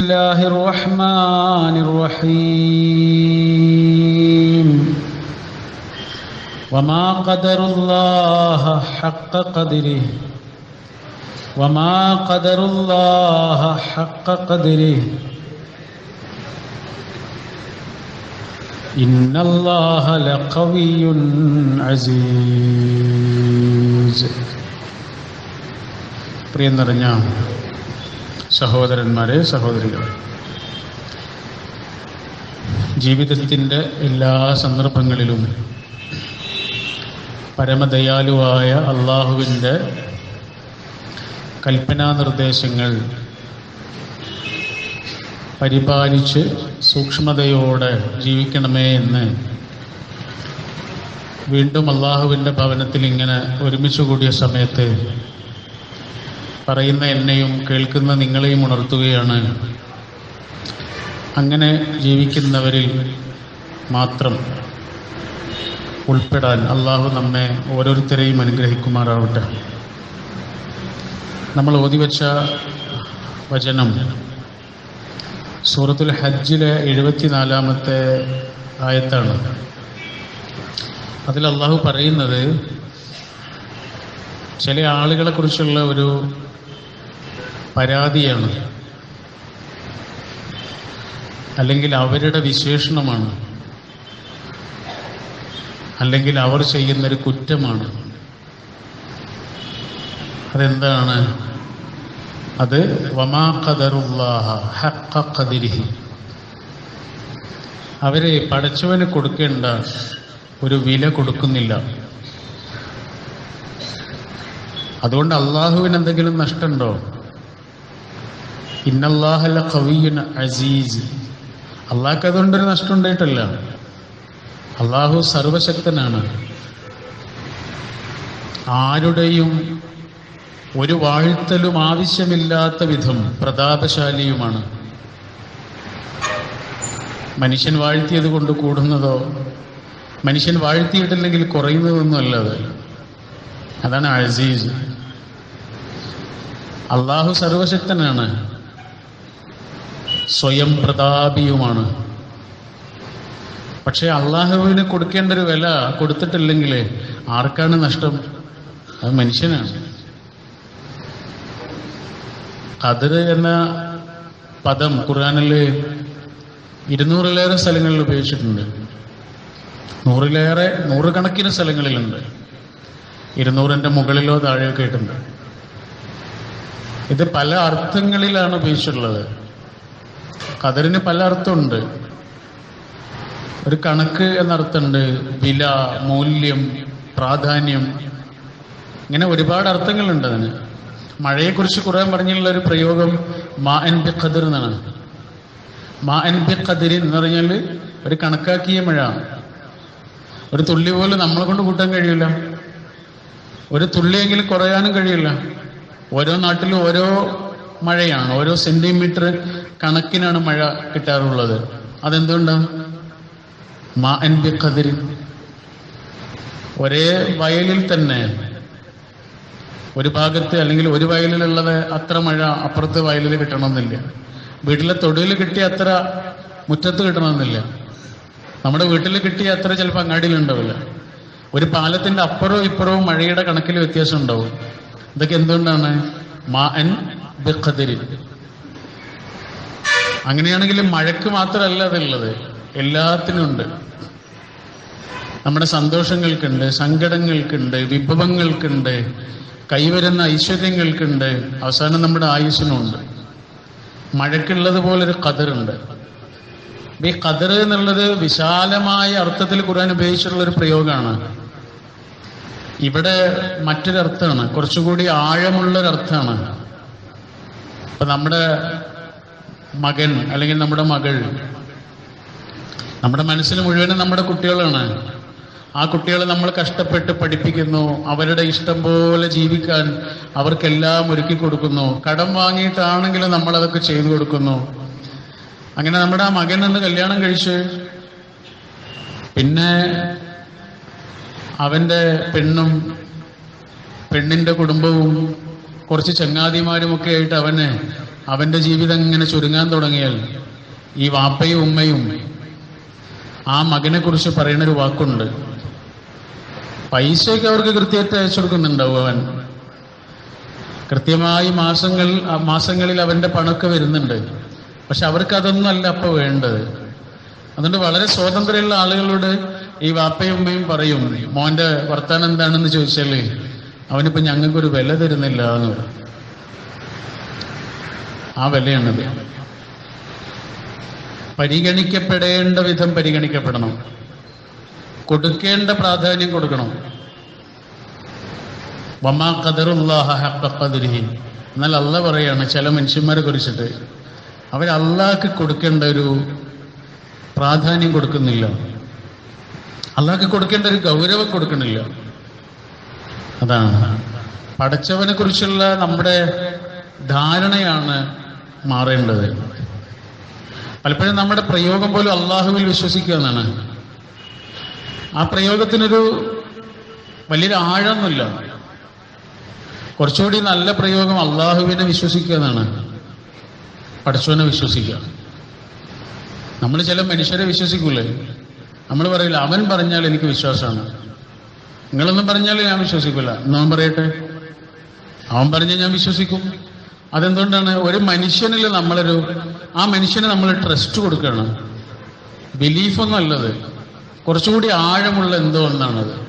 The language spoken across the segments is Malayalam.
الله الرحمن الرحيم وما قدر الله حق قدره وما قدر الله حق قدره إن الله لقوي عزيز പ്രിയം നിറഞ്ഞ സഹോദരന്മാരെ സഹോദരികളെ. ജീവിതത്തിന്റെ എല്ലാ സന്ദർഭങ്ങളിലും പരമദയാലുവായ അള്ളാഹുവിന്റെ കൽപ്പനാ നിർദ്ദേശങ്ങൾ പരിപാലിച്ച് സൂക്ഷ്മതയോടെ ജീവിക്കണമേ എന്ന് വീണ്ടും അള്ളാഹുവിന്റെ ഭവനത്തിൽ ഇങ്ങനെ ഒരുമിച്ച് കൂടിയ സമയത്ത് പറയുന്ന എന്നെയും കേൾക്കുന്ന നിങ്ങളെയും ഉണർത്തുകയാണ്. അങ്ങനെ ജീവിക്കുന്നവരിൽ മാത്രം ഉൾപ്പെടാൻ അള്ളാഹു നമ്മെ ഓരോരുത്തരെയും അനുഗ്രഹിക്കുമാറാവട്ടെ. നമ്മൾ ഓതിവെച്ച വചനം സൂറത്തുൽ ഹജ്ജിലെ എഴുപത്തിനാലാമത്തെ ആയത്താണ്. അതിൽ അള്ളാഹു പറയുന്നത് ചില ആളുകളെ കുറിച്ചുള്ള ഒരു പരാതിയാണ്. അല്ലെങ്കിൽ അവരുടെ വിശേഷണമാണ്. അല്ലെങ്കിൽ അവർ ചെയ്യുന്നൊരു കുറ്റമാണ്. അതെന്താണ്? അത് വമാ ഖദറുല്ലാഹ ഹഖ അവരെ പടച്ചവന് കൊടുക്കേണ്ട ഒരു വില കൊടുക്കുന്നില്ല. അതുകൊണ്ട് അള്ളാഹുവിന് എന്തെങ്കിലും നഷ്ടമുണ്ടോ? ഇന്നല്ലാഹല കവിയുൻ അസീസ്. അള്ളാഹ്ക്ക് അതുകൊണ്ടൊരു നഷ്ടം ഉണ്ടായിട്ടല്ല അള്ളാഹു സർവശക്തനാണ്. ആരുടെയും ഒരു വാഴ്ത്തലും ആവശ്യമില്ലാത്ത വിധം പ്രതാപശാലിയുമാണ്. മനുഷ്യൻ വാഴ്ത്തിയത് കൊണ്ട് കൂടുന്നതോ മനുഷ്യൻ വാഴ്ത്തിയിട്ടില്ലെങ്കിൽ കുറയുന്നതൊന്നും അല്ല അത് അതാണ് അസീസ്. അള്ളാഹു സർവശക്തനാണ്. സ്വയം പ്രതാപിയുമാണ്. പക്ഷെ അള്ളാഹുവിന് കൊടുക്കേണ്ട ഒരു വില കൊടുത്തിട്ടില്ലെങ്കിൽ ആർക്കാണ് നഷ്ടം? അത് മനുഷ്യനാണ്. അത് എന്ന പദം ഖുർആനിൽ ഇരുന്നൂറിലേറെ സ്ഥലങ്ങളിൽ ഉപയോഗിച്ചിട്ടുണ്ട്. നൂറിലേറെ നൂറുകണക്കിന് സ്ഥലങ്ങളിലുണ്ട്. ഇരുന്നൂറിന്റെ മുകളിലോ താഴെയോ കേട്ടുണ്ട് ഇത് പല അർത്ഥങ്ങളിലാണ് ഉപയോഗിച്ചിട്ടുള്ളത്. കതറിന് പല അർത്ഥമുണ്ട്. ഒരു കണക്ക് എന്നർത്ഥമുണ്ട് വില മൂല്യം പ്രാധാന്യം. ഇങ്ങനെ ഒരുപാട് അർത്ഥങ്ങളുണ്ട് അതിന്. മഴയെക്കുറിച്ച് ഖുർആൻ പറഞ്ഞിട്ടുള്ള ഒരു പ്രയോഗം മാ എൻ ബി ഖദർ എന്നാണ്. മാ എൻ ബി ഖദരി എന്ന് പറഞ്ഞാൽ ഒരു കണക്കാക്കിയ മഴ. ഒരു തുള്ളി പോലും നമ്മളെ കൊണ്ട് കൂട്ടാൻ കഴിയില്ല. ഒരു തുള്ളിയെങ്കിലും കുറയാനും കഴിയില്ല. ഓരോ നാട്ടിലും ഓരോ മഴയാണ് ഓരോ സെന്റിമീറ്റർ കണക്കിനാണ് മഴ കിട്ടാറുള്ളത്. അതെന്തുകൊണ്ടാണ് മാ ഒരേ വയലിൽ തന്നെ ഒരു ഭാഗത്ത് അല്ലെങ്കിൽ ഒരു വയലിലുള്ളത് അത്ര മഴ അപ്പുറത്ത് വയലിൽ കിട്ടണമെന്നില്ല. വീട്ടിലെ തൊടിയിൽ കിട്ടിയ അത്ര മുറ്റത്ത് കിട്ടണമെന്നില്ല. നമ്മുടെ വീട്ടിൽ കിട്ടിയ അത്ര ചിലപ്പോൾ അങ്ങാടിയിൽ ഉണ്ടാവില്ല ഒരു പാലത്തിന്റെ അപ്പുറവും ഇപ്പുറവും മഴയുടെ കണക്കിൽ വ്യത്യാസം ഉണ്ടാവും. ഇതൊക്കെ എന്തുകൊണ്ടാണ്? മാ എൻ ബിഖദിരി അങ്ങനെയാണെങ്കിൽ മഴയ്ക്ക് മാത്രമല്ല അതുള്ളത് എല്ലാത്തിനും ഉണ്ട്. നമ്മുടെ സന്തോഷങ്ങൾക്കുണ്ട് സങ്കടങ്ങൾക്കുണ്ട് വിഭവങ്ങൾക്കുണ്ട് കൈവരുന്ന ഐശ്വര്യങ്ങൾക്കുണ്ട്. അവസാനം നമ്മുടെ ആയുസ്സിനുണ്ട് മഴയ്ക്കുള്ളത് പോലൊരു കതിറുണ്ട് ഈ കതിർ എന്നുള്ളത് വിശാലമായ അർത്ഥത്തിൽ ഖുർആൻ ഉപയോഗിച്ചിട്ടുള്ള ഒരു പ്രയോഗമാണ്. ഇവിടെ മറ്റൊരർത്ഥമാണ്. കുറച്ചുകൂടി ആഴമുള്ളൊരർത്ഥമാണ്. ഇപ്പൊ നമ്മുടെ മകൻ അല്ലെങ്കിൽ നമ്മുടെ മകൾ. നമ്മുടെ മനസ്സിൽ മുഴുവനും നമ്മുടെ കുട്ടികളാണ്. ആ കുട്ടികളെ നമ്മൾ കഷ്ടപ്പെട്ട് പഠിപ്പിക്കുന്നു. അവരുടെ ഇഷ്ടം പോലെ ജീവിക്കാൻ അവർക്കെല്ലാം ഒരുക്കി കൊടുക്കുന്നു. കടം വാങ്ങിയിട്ടാണെങ്കിലും നമ്മൾ അതൊക്കെ ചെയ്തു കൊടുക്കുന്നു. അങ്ങനെ നമ്മുടെ ആ മകൻ ഒന്ന് കല്യാണം കഴിച്ച് പിന്നെ അവന്റെ പെണ്ണും പെണ്ണിന്റെ കുടുംബവും കുറച്ച് ചങ്ങാതിമാരുമൊക്കെ ആയിട്ട് അവനെ അവന്റെ ജീവിതം ഇങ്ങനെ ചുരുങ്ങാൻ തുടങ്ങിയാൽ ഈ വാപ്പയും ഉമ്മയും ആ മകനെ കുറിച്ച് പറയുന്ന ഒരു വാക്കുണ്ട്. പൈസയൊക്കെ അവർക്ക് കൃത്യമായിട്ട് അയച്ചു കൊടുക്കുന്നുണ്ടാവും അവൻ. കൃത്യമായി മാസങ്ങൾ മാസങ്ങളിൽ അവന്റെ പണമൊക്കെ വരുന്നുണ്ട്. പക്ഷെ അവർക്ക് അതൊന്നും അല്ല അപ്പൊ വേണ്ടത്. അതുകൊണ്ട് വളരെ സ്വാതന്ത്ര്യമുള്ള ആളുകളോട് ഈ വാപ്പയും ഉമ്മയും പറയും മോന്റെ വർത്താനം എന്താണെന്ന് ചോദിച്ചാൽ അവനിപ്പോ ഞങ്ങൾക്കൊരു വില തരുന്നില്ല എന്ന്. പറയും ആ വിലയാണത്. പരിഗണിക്കപ്പെടേണ്ട വിധം പരിഗണിക്കപ്പെടണം. കൊടുക്കേണ്ട പ്രാധാന്യം കൊടുക്കണം. വമാ ഖദറുല്ലാഹ ഹഖ ഖദരിഹി. എന്നാൽ അല്ല പറയാണ് ചില മനുഷ്യന്മാരെ കുറിച്ചിട്ട് അവർ അള്ളാഹ്ക്ക് കൊടുക്കേണ്ട ഒരു പ്രാധാന്യം കൊടുക്കുന്നില്ല. അള്ളാഹ്ക്ക് കൊടുക്കേണ്ട ഒരു ഗൗരവം കൊടുക്കണില്ല അതാണ്. പടച്ചവനെ കുറിച്ചുള്ള നമ്മുടെ ധാരണയാണ് മാറേണ്ടത്. പലപ്പോഴും നമ്മുടെ പ്രയോഗം പോലും അള്ളാഹുവിൽ വിശ്വസിക്കുക എന്നാണ്. ആ പ്രയോഗത്തിനൊരു വലിയൊരു ആഴമൊന്നുമില്ല. കുറച്ചുകൂടി നല്ല പ്രയോഗം അള്ളാഹുവിനെ വിശ്വസിക്കുക എന്നാണ്. പഠിച്ചവനെ വിശ്വസിക്കുക. നമ്മൾ ചില മനുഷ്യരെ വിശ്വസിക്കൂലേ? നമ്മൾ പറയില്ല അവൻ പറഞ്ഞാൽ എനിക്ക് വിശ്വാസമാണ്. നിങ്ങളൊന്നും പറഞ്ഞാൽ ഞാൻ വിശ്വസിക്കില്ല എന്നവൻ പറയട്ടെ? അവൻ പറഞ്ഞാൽ ഞാൻ വിശ്വസിക്കും. അതെന്തുകൊണ്ടാണ്? ഒരു മനുഷ്യനിൽ നമ്മളൊരു ആ മനുഷ്യന് നമ്മൾ ട്രസ്റ്റ് കൊടുക്കുകയാണ്. ബിലീഫ് അല്ലത്. കുറച്ചുകൂടി ആഴമുള്ള എന്തോ ഒന്നാണത്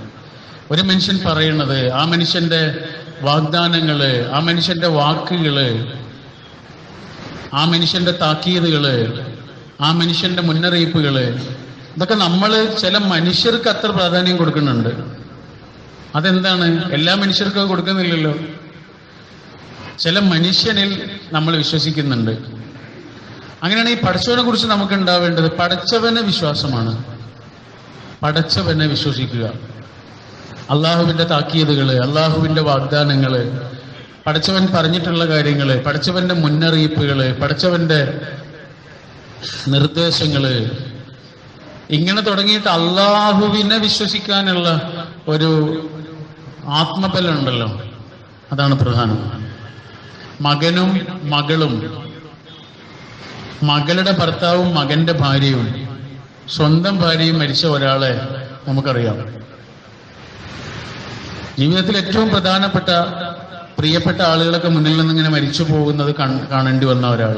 ഒരു മനുഷ്യൻ പറയുന്നത് ആ മനുഷ്യന്റെ വാഗ്ദാനങ്ങൾ ആ മനുഷ്യന്റെ വാക്കുകൾ ആ മനുഷ്യന്റെ താക്കീതുകൾ ആ മനുഷ്യന്റെ മുന്നറിയിപ്പുകൾ ഇതൊക്കെ നമ്മൾ ചില മനുഷ്യർക്ക് അത്ര പ്രാധാന്യം കൊടുക്കുന്നുണ്ട്. അതെന്താണ്? എല്ലാ മനുഷ്യർക്കും കൊടുക്കുന്നില്ലല്ലോ. ചില മനുഷ്യനിൽ നമ്മൾ വിശ്വസിക്കുന്നുണ്ട്. അങ്ങനെയാണ് ഈ പടച്ചവനെ കുറിച്ച് നമുക്ക് ഉണ്ടാവേണ്ടത് പടച്ചവനെ വിശ്വാസമാണ്. പടച്ചവനെ വിശ്വസിക്കുക. അള്ളാഹുവിന്റെ താക്കീതുകൾ അള്ളാഹുവിന്റെ വാഗ്ദാനങ്ങൾ പടച്ചവൻ പറഞ്ഞിട്ടുള്ള കാര്യങ്ങൾ പടച്ചവന്റെ മുന്നറിയിപ്പുകൾ പടച്ചവന്റെ നിർദ്ദേശങ്ങൾ. ഇങ്ങനെ തുടങ്ങിയിട്ട് അള്ളാഹുവിനെ വിശ്വസിക്കാനുള്ള ഒരു ആത്മബലം ഉണ്ടല്ലോ. അതാണ് പ്രധാനം. മകനും മകളും. മകളുടെ ഭർത്താവും മകന്റെ ഭാര്യയും. സ്വന്തം ഭാര്യയും മരിച്ച ഒരാളെ നമുക്കറിയാം. ജീവിതത്തിൽ ഏറ്റവും പ്രധാനപ്പെട്ട പ്രിയപ്പെട്ട ആളുകളൊക്കെ മുന്നിൽ നിന്ന് ഇങ്ങനെ മരിച്ചു പോകുന്നത് കാണേണ്ടി വന്ന ഒരാൾ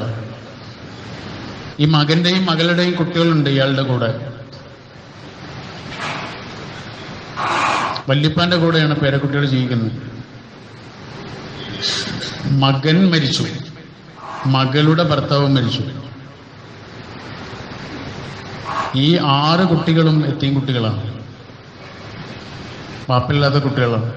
ഈ മകന്റെയും മകളുടെയും കുട്ടികളുണ്ട് ഇയാളുടെ കൂടെ. വല്യപ്പാന്റെ കൂടെയാണ് പേരക്കുട്ടികൾ ജീവിക്കുന്നത്. മകൻ മരിച്ചു. മകളുടെ ഭർത്താവ് മരിച്ചു. ഈ ആറ് കുട്ടികളും എത്തിയും കുട്ടികളാണ്. പാപ്പില്ലാത്ത കുട്ടികളാണ്.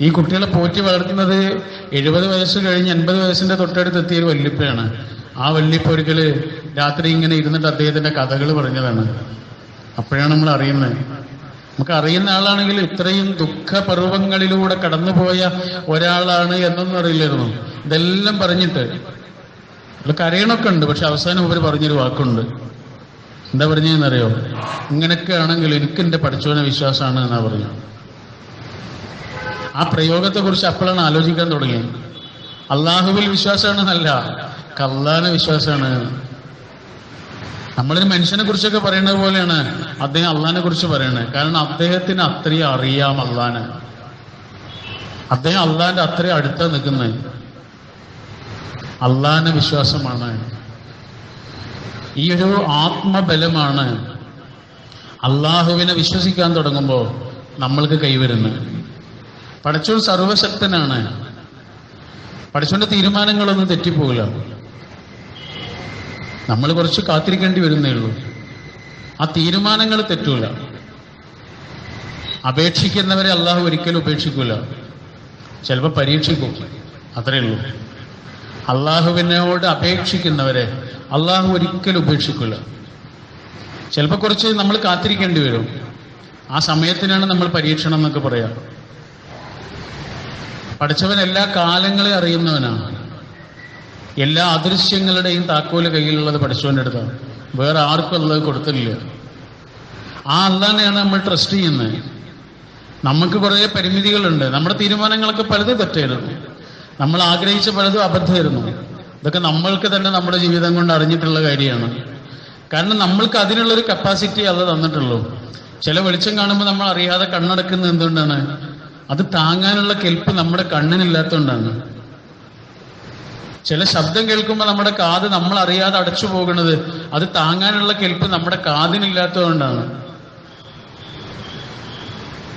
ഈ കുട്ടികളെ പോറ്റി വളർത്തുന്നത് എഴുപത് വയസ്സ് കഴിഞ്ഞ് എൺപത് വയസ്സിന്റെ തൊട്ടടുത്ത് എത്തിയ ഒരു വല്യപ്പയാണ്. ആ വല്യപ്പ ഒരിക്കൽ രാത്രി ഇങ്ങനെ ഇരുന്നിട്ട് അദ്ദേഹത്തിന്റെ കഥകൾ പറഞ്ഞതാണ്. അപ്പോഴാണ് നമ്മൾ അറിയുന്നത് നമുക്ക് അറിയുന്ന ആളാണെങ്കിൽ ഇത്രയും ദുഃഖപർവങ്ങളിലൂടെ കടന്നുപോയ ഒരാളാണ് എന്നൊന്നും അറിയില്ലായിരുന്നു. ഇതെല്ലാം പറഞ്ഞിട്ട്. കരയണൊക്കെ ഉണ്ട് പക്ഷെ അവസാനം ഇവർ പറഞ്ഞൊരു വാക്കുണ്ട്. എന്താ പറഞ്ഞതെന്നറിയോ? ഇങ്ങനെയൊക്കെ ആണെങ്കിൽ എനിക്ക് എന്റെ പഠിച്ചവനെ വിശ്വാസമാണ് എന്നാ പറഞ്ഞു ആ പ്രയോഗത്തെ കുറിച്ച് അപ്പോഴാണ് ആലോചിക്കാൻ തുടങ്ങിയത്. അള്ളാഹുവിൽ വിശ്വാസമാണെന്നല്ല കള്ളാന വിശ്വാസമാണ്. നമ്മളൊരു മനുഷ്യനെ കുറിച്ചൊക്കെ പറയുന്നത് പോലെയാണ് അദ്ദേഹം അള്ളഹാനെ കുറിച്ച് പറയണത് കാരണം അദ്ദേഹത്തിന് അത്രയും അറിയാം അള്ളഹാനെ. അദ്ദേഹം അള്ളാന്റെ അത്രയും അടുത്ത നിൽക്കുന്നത്. അള്ളാന്റെ വിശ്വാസമാണ്. ഈ ഒരു ആത്മബലമാണ് അള്ളാഹുവിനെ വിശ്വസിക്കാൻ തുടങ്ങുമ്പോൾ നമ്മൾക്ക് കൈവരുന്നത് പടച്ചോൻ സർവശക്തനാണ്. പഠിച്ചോന്റെ തീരുമാനങ്ങളൊന്നും തെറ്റിപ്പോകില്ല. നമ്മൾ കുറച്ച് കാത്തിരിക്കേണ്ടി വരുന്നേ ഉള്ളൂ. ആ തീരുമാനങ്ങൾ തെറ്റൂല. അപേക്ഷിക്കുന്നവരെ അള്ളാഹു ഒരിക്കലും ഉപേക്ഷിക്കൂല. ചിലപ്പോൾ പരീക്ഷിക്കും. അത്രേ ഉള്ളൂ. അള്ളാഹുവിനോട് അപേക്ഷിക്കുന്നവരെ അള്ളാഹു ഒരിക്കലും ഉപേക്ഷിക്കൂല. ചിലപ്പോൾ കുറച്ച് നമ്മൾ കാത്തിരിക്കേണ്ടി വരും. ആ സമയത്തിനാണ് നമ്മൾ പരീക്ഷണം എന്നൊക്കെ പറയാം. പഠിച്ചവൻ എല്ലാ കാലങ്ങളെയും അറിയുന്നവനാണ്. എല്ലാ അദൃശ്യങ്ങളുടെയും താക്കോൽ കയ്യിലുള്ളത് പഠിച്ചവന്റെ അടുത്താണ്. വേറെ ആർക്കും ഉള്ളത് കൊടുത്തില്ല. ആ അള്ളാനെയാണ് നമ്മൾ ട്രസ്റ്റ് ചെയ്യുന്നത്. നമുക്ക് കുറേ പരിമിതികളുണ്ട്. നമ്മുടെ തീരുമാനങ്ങളൊക്കെ പലതും തെറ്റായിരുന്നു. നമ്മൾ ആഗ്രഹിച്ച പലതും അബദ്ധമായിരുന്നു. ഇതൊക്കെ നമ്മൾക്ക് തന്നെ നമ്മുടെ ജീവിതം കൊണ്ട് അറിഞ്ഞിട്ടുള്ള കാര്യമാണ്. കാരണം നമ്മൾക്ക് അതിനുള്ളൊരു കപ്പാസിറ്റി അത് തന്നിട്ടുള്ളൂ. ചില വെളിച്ചം കാണുമ്പോൾ നമ്മൾ അറിയാതെ കണ്ണടക്കുന്നത് എന്തുകൊണ്ടാണ്? അത് താങ്ങാനുള്ള കെൽപ്പ് നമ്മുടെ കണ്ണിനില്ലാത്തതുകൊണ്ടാണ്. ചില ശബ്ദം കേൾക്കുമ്പോൾ നമ്മുടെ കാത് നമ്മൾ അറിയാതെ അടച്ചു പോകുന്നത് അത് താങ്ങാനുള്ള കെൽപ്പ് നമ്മുടെ കാതിനില്ലാത്തതുകൊണ്ടാണ്.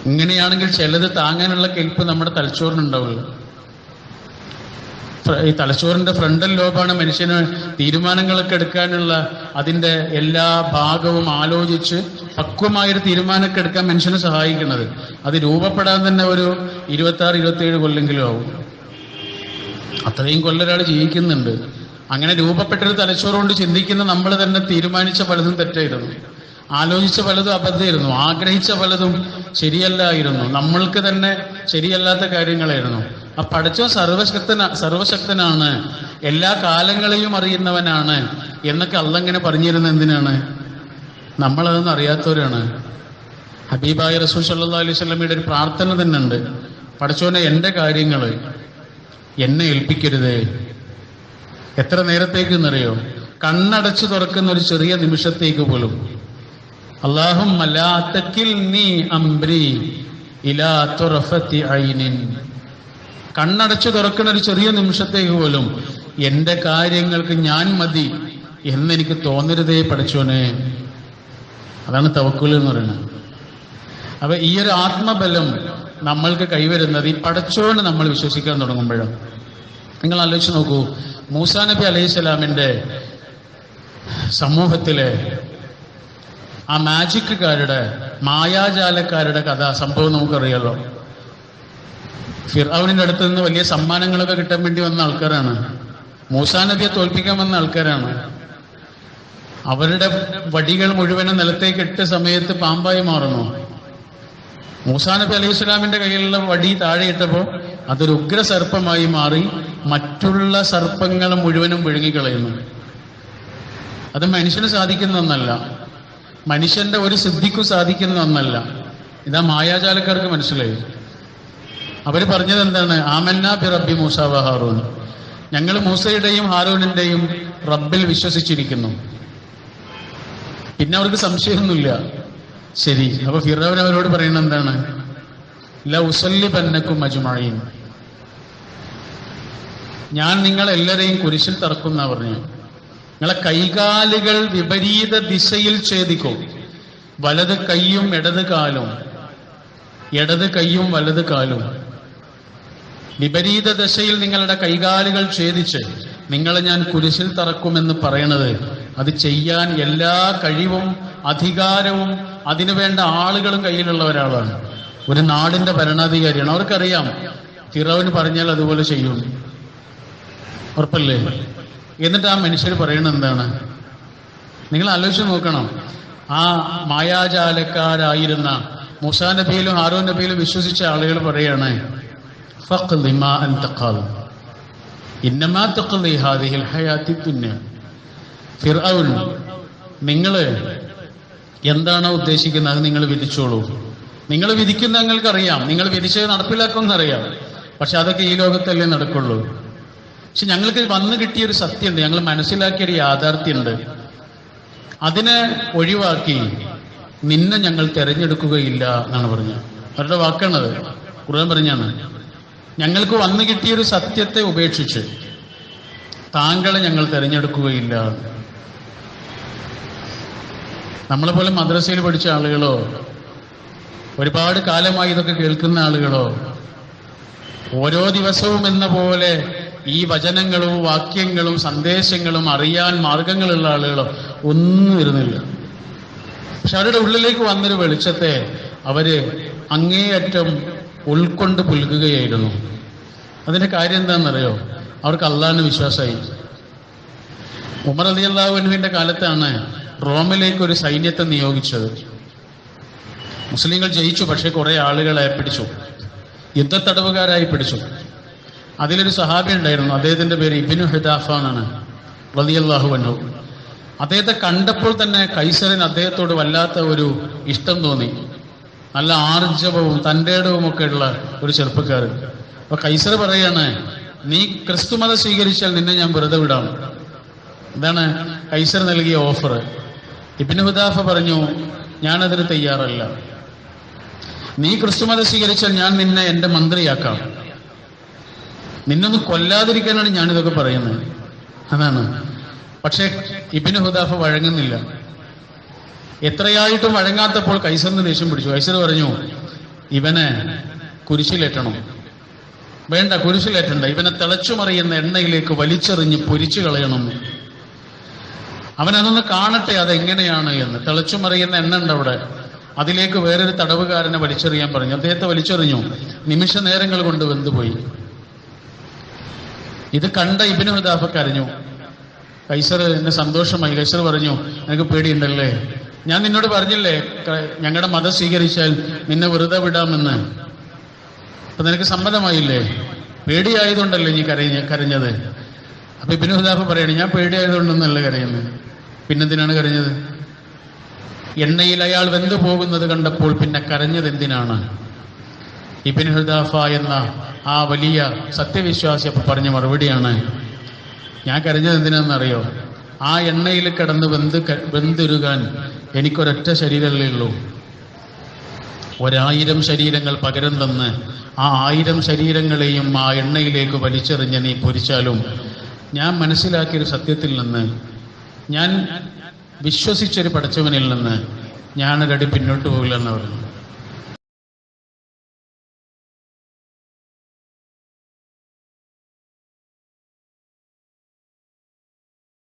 ഇങ്ങനെയാണെങ്കിൽ ചിലത് താങ്ങാനുള്ള കെൽപ്പ് നമ്മുടെ തലച്ചോറിനുണ്ടാവുള്ളൂ. ഈ തലച്ചോറിന്റെ ഫ്രണ്ടൽ ലോബാണ് മനുഷ്യന് തീരുമാനങ്ങളൊക്കെ എടുക്കാനുള്ള അതിന്റെ എല്ലാ ഭാഗവും ആലോചിച്ച് പക്വമായൊരു തീരുമാനമൊക്കെ എടുക്കാൻ മനുഷ്യനെ സഹായിക്കുന്നത്. അത് രൂപപ്പെടാൻ തന്നെ ഒരു ഇരുപത്തി ആറ് ഇരുപത്തി ഏഴ് കൊല്ലെങ്കിലും ആവും. അത്രയും കൊല്ലം ഒരാൾ ജീവിക്കുന്നുണ്ട്. അങ്ങനെ രൂപപ്പെട്ടൊരു തലച്ചോറുകൊണ്ട് ചിന്തിക്കുന്ന നമ്മൾ തന്നെ തീരുമാനിച്ച പലതും തെറ്റായിരുന്നു. ആലോചിച്ച പലതും അബദ്ധമായിരുന്നു. ആഗ്രഹിച്ച പലതും ശരിയല്ലായിരുന്നു. നമ്മൾക്ക് തന്നെ ശരിയല്ലാത്ത കാര്യങ്ങളായിരുന്നു. ആ പഠിച്ചോ സർവശക്തന സർവശക്തനാണ്. എല്ലാ കാലങ്ങളെയും അറിയുന്നവനാണ് എന്നൊക്കെ അള്ളങ്ങനെ പറഞ്ഞിരുന്ന എന്തിനാണ്? നമ്മളതൊന്നും അറിയാത്തവരാണ്. ഹബീബായ റസൂൽ സല്ലാ അലൈഹി സ്വലമിയുടെ ഒരു പ്രാർത്ഥന തന്നെ ഉണ്ട് പഠിച്ചോനെ എന്റെ കാര്യങ്ങൾ എന്നെ ഏൽപ്പിക്കരുതേ. എത്ര നേരത്തേക്ക് എന്നറിയോ കണ്ണടച്ചു തുറക്കുന്ന ഒരു ചെറിയ നിമിഷത്തേക്ക് പോലും. അള്ളാഹും നീ അംബ്രി ഇലാ തുറഫത്തി ഐനിൻ. കണ്ണടച്ചു തുറക്കുന്ന ഒരു ചെറിയ നിമിഷത്തേക്ക് പോലും എന്റെ കാര്യങ്ങൾക്ക് ഞാൻ മതി എന്നെനിക്ക് തോന്നരുതേ പഠിച്ചോനെ. അതാണ് തവക്കുൽ എന്ന് പറയുന്നത്. അപ്പൊ ഈ ഒരു ആത്മബലം നമ്മൾക്ക് കൈവരുന്നത് ഈ പടച്ചോണ് നമ്മൾ വിശ്വസിക്കാൻ തുടങ്ങുമ്പോഴാണ്. നിങ്ങൾ ആലോചിച്ച് നോക്കൂ. മൂസാ നബി അലൈഹി സ്വലാമിന്റെ സമൂഹത്തിലെ ആ മാജിക്കുകാരുടെ മായാജാലക്കാരുടെ കഥ സംഭവം നമുക്കറിയാലോ. ഫിർഔനിന്റെ അടുത്ത് നിന്ന് വലിയ സമ്മാനങ്ങളൊക്കെ കിട്ടാൻ വേണ്ടി വന്ന ആൾക്കാരാണ്. മൂസാ നബിയെ തോൽപ്പിക്കാൻ വന്ന ആൾക്കാരാണ്. അവരുടെ വടികൾ മുഴുവനും നിലത്തേക്ക് ഇട്ട സമയത്ത് പാമ്പായി മാറുന്നു. മൂസാ നബി അലൈഹി സ്വലാമിന്റെ കയ്യിലുള്ള വടി താഴെ ഇട്ടപ്പോൾ അതൊരു ഉഗ്ര സർപ്പമായി മാറി. മറ്റുള്ള സർപ്പങ്ങൾ മുഴുവനും വിഴുങ്ങിക്കളയുന്നു. അത് മനുഷ്യന് സാധിക്കുന്ന ഒന്നല്ല. മനുഷ്യന്റെ ഒരു സിദ്ധിക്കു സാധിക്കുന്ന ഒന്നല്ല. ഇതാ മായാജാലക്കാർക്ക് മനസ്സിലായി. അവർ പറഞ്ഞത് എന്താണ്? ആമന്ന ബി റബ്ബി മൂസ ഹാറൂൻ. ഞങ്ങൾ മൂസയുടെയും ഹാറൂനിന്റെയും റബ്ബിൽ വിശ്വസിച്ചിരിക്കുന്നു. പിന്നെ അവർക്ക് സംശയമൊന്നുമില്ല. ശരി അപ്പൊ ഫിറോൻ അവരോട് പറയുന്നത് എന്താണ്? ലൗസല്ലി പന്നക്കും അജുമായും ഞാൻ നിങ്ങൾ നിങ്ങളെല്ലാരെയും കുരിശിൽ തറക്കുന്ന പറഞ്ഞു. നിങ്ങളെ കൈകാലുകൾ വിപരീത ദിശയിൽ ഛേദിക്കും. വലത് കൈയും ഇടത് കാലും. ഇടത് കൈയും വലത് കാലും. വിപരീത ദശയിൽ നിങ്ങളുടെ കൈകാലുകൾ ഛേദിച്ച് നിങ്ങളെ ഞാൻ കുരിശിൽ തറക്കുമെന്ന് പറയണത് അത് ചെയ്യാൻ എല്ലാ കഴിവും അധികാരവും അതിനുവേണ്ട ആളുകളും കയ്യിലുള്ള ഒരാളാണ്. ഒരു നാടിന്റെ ഭരണാധികാരിയാണ്. അവർക്കറിയാം. ഫിറോവിന് പറഞ്ഞാൽ അതുപോലെ ചെയ്യും. ഉറപ്പല്ലേ? എന്നിട്ട് ആ മനുഷ്യർ പറയുന്നത് എന്താണ്? നിങ്ങൾ ആലോചിച്ച് നോക്കണം. ആ മായാജാലക്കാരായിരുന്ന മുസാ നബിയിലും ആരോ നബിയിലും വിശ്വസിച്ച ആളുകൾ പറയാണ് ഫിർഔൻ നിങ്ങൾ എന്താണോ ഉദ്ദേശിക്കുന്നത്? അത് നിങ്ങൾ വിധിച്ചോളൂ. നിങ്ങൾ വിധിക്കുന്ന അറിയാം നിങ്ങൾ വിധിച്ചത് നടപ്പിലാക്കുമെന്നറിയാം. പക്ഷെ അതൊക്കെ ഈ ലോകത്തല്ലേ നടക്കുള്ളൂ. പക്ഷെ ഞങ്ങൾക്ക് വന്നു കിട്ടിയ ഒരു സത്യമുണ്ട്. ഞങ്ങൾ മനസ്സിലാക്കിയ ഒരു യാഥാർത്ഥ്യമുണ്ട്. അതിനെ ഒഴിവാക്കി നിന്നെ ഞങ്ങൾ തെരഞ്ഞെടുക്കുകയില്ല എന്നാണ് പറഞ്ഞത്. അവരുടെ വാക്കാണത്. ഖുർആൻ പറഞ്ഞാണ് ഞങ്ങൾക്ക് വന്നു കിട്ടിയ ഒരു സത്യത്തെ ഉപേക്ഷിച്ച് താങ്കളെ ഞങ്ങൾ തിരഞ്ഞെടുക്കുകയില്ല. നമ്മളെ പോലെ മദ്രസയിൽ പഠിച്ച ആളുകളോ ഒരുപാട് കാലമായി ഇതൊക്കെ കേൾക്കുന്ന ആളുകളോ ഓരോ ദിവസവും എന്ന പോലെ ഈ വചനങ്ങളും വാക്യങ്ങളും സന്ദേശങ്ങളും അറിയാൻ മാർഗങ്ങളുള്ള ആളുകളോ ഒന്നും ഇരുന്നില്ല പക്ഷെ അവരുടെ ഉള്ളിലേക്ക് വന്നൊരു വെളിച്ചത്തെ അവർ അങ്ങേയറ്റം ഉൾക്കൊണ്ട് പുൽകുകയായിരുന്നു. അതിന്റെ കാര്യം എന്താണെന്നറിയോ? അവർക്ക് അള്ളാഹിന് വിശ്വാസമായി. ഉമർ അലി അള്ളാഹുവിന്റെ കാലത്താണ് റോമിലേക്ക് ഒരു സൈന്യത്തെ നിയോഗിച്ചത്. മുസ്ലിങ്ങൾ ജയിച്ചു പക്ഷെ കുറെ ആളുകളെ പിടിച്ചു. യുദ്ധത്തടവുകാരായി പിടിച്ചു. അതിലൊരു സഹാബി ഉണ്ടായിരുന്നു. അദ്ദേഹത്തിന്റെ പേര് ഇബിനു ഹിദാഫാനാണ് എന്നാണ് റളിയല്ലാഹു അൻഹു. അദ്ദേഹത്തെ കണ്ടപ്പോൾ തന്നെ കൈസറിന് അദ്ദേഹത്തോട് വല്ലാത്ത ഒരു ഇഷ്ടം തോന്നി. നല്ല ആർജവവും തന്റെടവും ഒക്കെ ഉള്ള ഒരു ചെറുപ്പക്കാരൻ. അപ്പൊ കൈസർ പറയാണ് നീ ക്രിസ്തുമത സ്വീകരിച്ചാൽ നിന്നെ ഞാൻ വെറുതെ വിടാം. ഇതാണ് കൈസർ നൽകിയ ഓഫർ ഇബിന് ഹുദാഫ പറഞ്ഞു ഞാനതിന് തയ്യാറല്ല. നീ ക്രിസ്തുമത സ്വീകരിച്ചാൽ ഞാൻ നിന്നെ എന്റെ മന്ത്രിയാക്കാം. നിന്നൊന്ന് കൊല്ലാതിരിക്കാനാണ് ഞാനിതൊക്കെ പറയുന്നത്. അതാണ്. പക്ഷേ ഇബിന് ഹുദാഫ വഴങ്ങുന്നില്ല. എത്രയായിട്ടും വഴങ്ങാത്തപ്പോൾ കൈസറിന് ദേഷ്യം പിടിച്ചു. കൈസർ പറഞ്ഞു ഇവനെ കുരിശിലേറ്റണം. വേണ്ട കുരിശിലേറ്റണ്ട. ഇവനെ തിളച്ചുമറിയുന്ന എണ്ണയിലേക്ക് വലിച്ചെറിഞ്ഞ് പൊരിച്ചു കളയണം. അവനതൊന്ന് കാണട്ടെ അതെങ്ങനെയാണ്? എന്ന്. തിളച്ചുമറിയുന്ന എണ്ണ ഉണ്ട് അവിടെ. അതിലേക്ക് വേറൊരു തടവുകാരനെ വലിച്ചെറിയാൻ പറഞ്ഞു. അദ്ദേഹത്തെ വലിച്ചെറിഞ്ഞു. നിമിഷ നേരങ്ങൾ കൊണ്ട് വെന്തുപോയി. ഇത് കണ്ട ഇബിനു ഹുദാഫ കരഞ്ഞു. കൈസർ എന്നെ സന്തോഷമായി. കൈസർ പറഞ്ഞു എനിക്ക് പേടിയുണ്ടല്ലേ? ഞാൻ നിന്നോട് പറഞ്ഞില്ലേ ഞങ്ങളുടെ മതം സ്വീകരിച്ചാൽ നിന്നെ വെറുതെ വിടാമെന്ന്. അപ്പൊ നിനക്ക് സമ്മതമായില്ലേ? പേടിയായതുകൊണ്ടല്ലേ നീ കരഞ്ഞ കരഞ്ഞത്? അപ്പൊ ഇബിനു ഹുദാഫ പറയണേ ഞാൻ പേടിയായതുകൊണ്ടൊന്നല്ല കരയുന്നത്? പിന്നെന്തിനാണ് കരഞ്ഞത്? എണ്ണയിൽ അയാൾ വെന്തു പോകുന്നത് കണ്ടപ്പോൾ പിന്നെ കരഞ്ഞത് എന്തിനാണ്? ഇബിൻ ഹുദാഫ എന്ന ആ വലിയ സത്യവിശ്വാസി അപ്പൊ പറഞ്ഞ മറുപടിയാണ്. ഞാൻ കരഞ്ഞത് എന്തിനാണെന്നറിയോ? ആ എണ്ണയിൽ കിടന്ന് വെന്ത് വെന്തുരുകാൻ എനിക്കൊരൊറ്റ ശരീരമല്ലേ ഉള്ളൂ. ഒരായിരം ശരീരങ്ങൾ പകരം തന്ന് ആ ആയിരം ശരീരങ്ങളെയും ആ എണ്ണയിലേക്ക് വലിച്ചെറിഞ്ഞ നീ പൊരിച്ചാലും ഞാൻ മനസ്സിലാക്കിയൊരു സത്യത്തിൽ നിന്ന് ഞാൻ വിശ്വസിച്ചൊരു പഠിച്ചവനിൽ നിന്ന് ഞാനൊരടി പിന്നോട്ട് പോകില്ലെന്ന് പറഞ്ഞു.